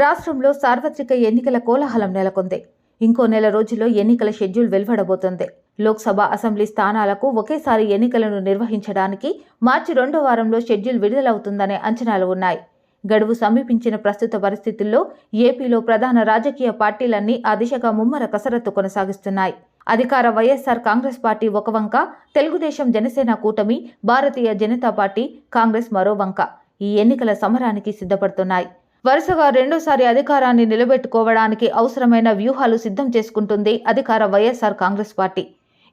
రాష్ట్రంలో సార్వత్రిక ఎన్నికల కోలాహలం నెలకొంది. ఇంకో నెల రోజుల్లో ఎన్నికల షెడ్యూల్ వెలువడబోతోంది. లోక్సభ అసెంబ్లీ స్థానాలకు ఒకేసారి ఎన్నికలను నిర్వహించడానికి మార్చి రెండో వారంలో షెడ్యూల్ విడుదలవుతుందనే అంచనాలు ఉన్నాయి. గడువు సమీపించిన ప్రస్తుత పరిస్థితుల్లో ఏపీలో ప్రధాన రాజకీయ పార్టీలన్నీ ఆ దిశగా ముమ్మర కసరత్తు కొనసాగిస్తున్నాయి. అధికార వైఎస్ఆర్ కాంగ్రెస్ పార్టీ ఒక వంక తెలుగుదేశం జనసేన కూటమి భారతీయ జనతా పార్టీ కాంగ్రెస్ మరో వంక. ఈ ఎన్నికల సమరానికి సిద్ధపడుతున్నాయి. వరుసగా రెండోసారి అధికారాన్ని నిలబెట్టుకోవడానికి అవసరమైన వ్యూహాలు సిద్ధం చేసుకుంటుంది అధికార వైఎస్ఆర్ కాంగ్రెస్ పార్టీ.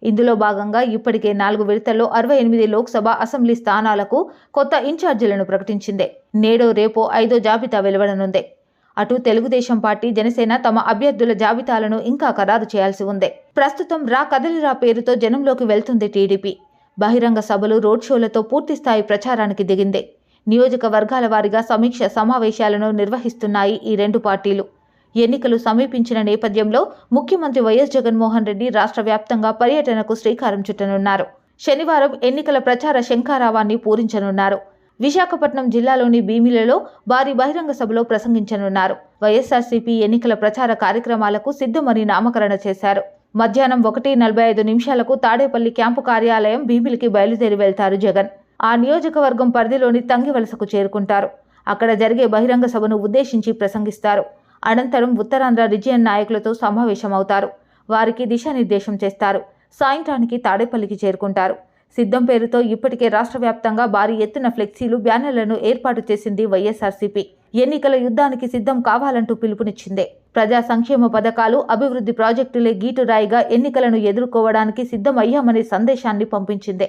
ఇందులో భాగంగా ఇప్పటికే నాలుగు విడతల్లో అరవై ఎనిమిది లోక్సభ అసెంబ్లీ స్థానాలకు కొత్త ఇన్ఛార్జీలను ప్రకటించింది. నేడో రేపో ఐదో జాబితా వెలువడనుంది. అటు తెలుగుదేశం పార్టీ జనసేన తమ అభ్యర్థుల జాబితాలను ఇంకా ఖరారు చేయాల్సి ఉంది. ప్రస్తుతం రా కదలిరా పేరుతో జనంలోకి వెళ్తుంది టీడీపీ. బహిరంగ సభలు రోడ్ షోలతో పూర్తిస్థాయి ప్రచారానికి దిగింది. నియోజకవర్గాల వారీగా సమీక్ష సమావేశాలను నిర్వహిస్తున్నాయి ఈ రెండు పార్టీలు. ఎన్నికలు సమీపించిన నేపథ్యంలో ముఖ్యమంత్రి వైఎస్ జగన్మోహన్ రెడ్డి రాష్ట్ర వ్యాప్తంగా పర్యటనకు శ్రీకారం చుట్టనున్నారు. శనివారం ఎన్నికల ప్రచార శంఖారావాన్ని పూరించనున్నారు. విశాఖపట్నం జిల్లాలోని భీమిలలో భారీ బహిరంగ సభలో ప్రసంగించనున్నారు. వైఎస్ఆర్సీపీ ఎన్నికల ప్రచార కార్యక్రమాలకు సిద్ధమని నామకరణ చేశారు. మధ్యాహ్నం ఒకటి నలభై ఐదు నిమిషాలకు తాడేపల్లి క్యాంపు కార్యాలయం భీమిలికి బయలుదేరి వెళ్తారు జగన్. ఆ నియోజకవర్గం పరిధిలోని తంగివలసకు చేరుకుంటారు. అక్కడ జరిగే బహిరంగ సభను ఉద్దేశించి ప్రసంగిస్తారు. అనంతరం ఉత్తరాంధ్ర రిజియన్ నాయకులతో సమావేశమవుతారు. వారికి దిశానిర్దేశం చేస్తారు. సాయంత్రానికి తాడేపల్లికి చేరుకుంటారు. సిద్ధం పేరుతో ఇప్పటికే రాష్ట్ర వ్యాప్తంగా భారీ ఎత్తున ఫ్లెక్సీలు బ్యానర్లను ఏర్పాటు చేసింది వైఎస్ఆర్సీపీ. ఎన్నికల యుద్ధానికి సిద్ధం కావాలంటూ పిలుపునిచ్చింది. ప్రజా సంక్షేమ పథకాలు అభివృద్ధి ప్రాజెక్టులే గీటురాయిగా ఎన్నికలను ఎదుర్కోవడానికి సిద్ధమయ్యామనే సందేశాన్ని పంపించిందే.